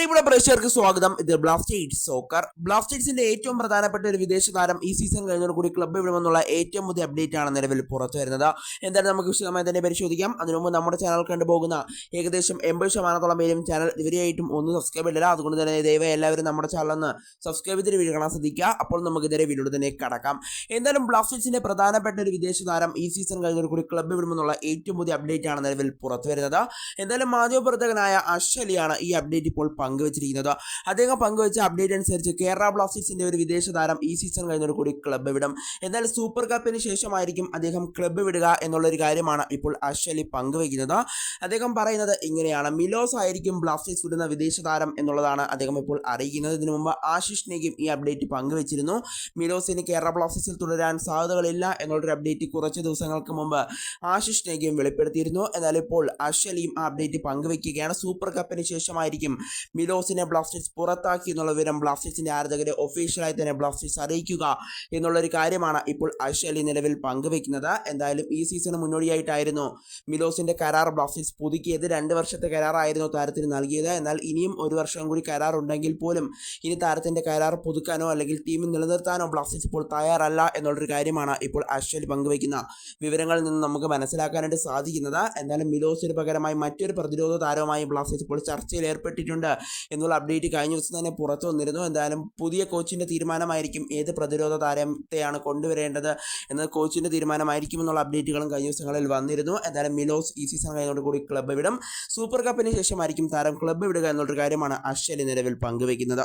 പ്രിയപ്പെട്ട പ്രേക്ഷകർക്ക് സ്വാഗതം. ഇത് ബ്ലാസ്റ്റേഴ്സ് സോക്കർ ബ്ലാസ്റ്റേഴ്സിന്റെ ഏറ്റവും പ്രധാനപ്പെട്ട ഒരു വിദേശ താരം ഈ സീസൺ കഴിഞ്ഞതോട് കൂടി ക്ലബ്ബ് വിടുമെന്നുള്ള ഏറ്റവും പുതിയ അപ്ഡേറ്റ് ആണ് നിലവിൽ പുറത്തു വരുന്നത്. എന്തായാലും നമുക്ക് വിശദമായി തന്നെ പരിശോധിക്കാം. അതിനു മുമ്പ് നമ്മുടെ ചാനൽ കണ്ടുപോകുന്ന ഏകദേശം എൺപത് ശതമാനത്തോളം പേരും ചാനൽ ഇതുവരെയായിട്ടും ഒന്നും സബ്സ്ക്രൈബ് ഇല്ല അതുകൊണ്ട് തന്നെ ദയവായി എല്ലാവരും നമ്മുടെ ചാനൽ ഒന്ന് സബ്സ്ക്രൈബ് ചെയ്ത് വീഡിയോ ശ്രദ്ധിക്കുക. അപ്പോൾ നമുക്ക് ഇതേ വീഡിയോ തന്നെ കടക്കാം. എന്തായാലും ബ്ലാസ്റ്റേഴ്സിന്റെ പ്രധാനപ്പെട്ട ഒരു വിദേശ താരം ഈ സീസൺ കഴിഞ്ഞതോട് കൂടി ക്ലബ്ബ് വിടുമെന്നുള്ള ഏറ്റവും പുതിയ അപ്ഡേറ്റ് ആണ് നിലവിൽ പുറത്തു വരുന്നത്. എന്തായാലും മാധ്യമപ്രവർത്തകനായ അശ്വലിയാണ് ഈ അപ്ഡേറ്റ് ഇപ്പോൾ പങ്കുവച്ചിരിക്കുന്നത്. അദ്ദേഹം പങ്കുവച്ച അപ്ഡേറ്റ് അനുസരിച്ച് കേരള ബ്ലാസ്റ്റേഴ്സിന്റെ ഒരു വിദേശ താരം ഈ സീസൺ കഴിഞ്ഞതോട് കൂടി ക്ലബ്ബ് വിടും. എന്നാൽ സൂപ്പർ കപ്പിന് ശേഷമായിരിക്കും അദ്ദേഹം ക്ലബ്ബ് വിടുക എന്നുള്ളൊരു കാര്യമാണ് ഇപ്പോൾ അശ്വലി പങ്കുവയ്ക്കുന്നത്. അദ്ദേഹം പറയുന്നത് ഇങ്ങനെയാണ്. മിലോസ് ആയിരിക്കും ബ്ലാസ്റ്റേഴ്സ് വിടുന്ന വിദേശ താരം എന്നുള്ളതാണ് അദ്ദേഹം ഇപ്പോൾ അറിയിക്കുന്നത്. ഇതിനു മുമ്പ് ആശിഷ് നെഗിം ഈ അപ്ഡേറ്റ് പങ്കുവച്ചിരുന്നു. മിലോസിന് കേരള ബ്ലാസ്റ്റേഴ്സിൽ തുടരാൻ സാധ്യതകളില്ല എന്നുള്ളൊരു അപ്ഡേറ്റ് കുറച്ച് ദിവസങ്ങൾക്ക് മുമ്പ് ആശിഷ് നെഗിയും വെളിപ്പെടുത്തിയിരുന്നു. എന്നാൽ ഇപ്പോൾ അശ്വലിയും ആ അപ്ഡേറ്റ് പങ്കുവയ്ക്കുകയാണ് സൂപ്പർ കപ്പിന് ശേഷമായിരിക്കും മിലോസിനെ ബ്ലാസ്റ്റേഴ്സ് പുറത്താക്കി എന്നുള്ള വിവരം ബ്ലാസ്റ്റേഴ്സിന്റെ ആരാധകരെ ഒഫീഷ്യലായി തന്നെ ബ്ലാസ്റ്റേഴ്സ് അറിയിക്കുക എന്നുള്ളൊരു കാര്യമാണ് ഇപ്പോൾ അശ്വലി നിലവിൽ പങ്കുവെക്കുന്നത് എന്തായാലും ഈ സീസണ് മുന്നോടിയായിട്ടായിരുന്നു മിലോസിന്റെ കരാർ ബ്ലാസ്റ്റേഴ്സ് പുതുക്കിയത്. രണ്ട് വർഷത്തെ കരാറായിരുന്നു താരത്തിന് നൽകിയത്. എന്നാൽ ഇനിയും ഒരു വർഷം കൂടി കരാർ ഉണ്ടെങ്കിൽ പോലും ഇനി താരത്തിന്റെ കരാർ പുതുക്കാനോ അല്ലെങ്കിൽ ടീമിൽ നിലനിർത്താനോ ബ്ലാസ്റ്റേഴ്സ് ഇപ്പോൾ തയ്യാറല്ല എന്നുള്ളൊരു കാര്യമാണ് ഇപ്പോൾ അശ്വലി പങ്കുവയ്ക്കുന്ന വിവരങ്ങളിൽ നിന്ന് നമുക്ക് മനസ്സിലാക്കാനായിട്ട് സാധിക്കുന്നത്. എന്നാലും മിലോസിന് പകരമായി മറ്റൊരു പ്രതിരോധ താരവുമായി ബ്ലാസ്റ്റേഴ്സ് ഇപ്പോൾ ചർച്ചയിൽ ഏർപ്പെട്ടിട്ടുണ്ട്. എന്നുള്ള അപ്ഡേറ്റ് കഴിഞ്ഞ ദിവസം തന്നെ പുറത്തു വന്നിരുന്നു. എന്തായാലും പുതിയ കോച്ചിന്റെ തീരുമാനമായിരിക്കും ഏത് പ്രതിരോധ താരത്തെയാണ് കൊണ്ടുവരേണ്ടത് എന്നത് കോച്ചിന്റെ തീരുമാനമായിരിക്കും എന്നുള്ള അപ്ഡേറ്റുകളും കഴിഞ്ഞ ദിവസങ്ങളിൽ വന്നിരുന്നു. എന്തായാലും മിലോസ് ഈ സീസൺ കഴിഞ്ഞതോടുകൂടി ക്ലബ്ബ് വിടും. സൂപ്പർ കപ്പിന് ശേഷമായിരിക്കും താരം ക്ലബ്ബ് വിടുക എന്നുള്ളൊരു കാര്യമാണ് അശ്വലി നിലവിൽ പങ്കുവയ്ക്കുന്നത്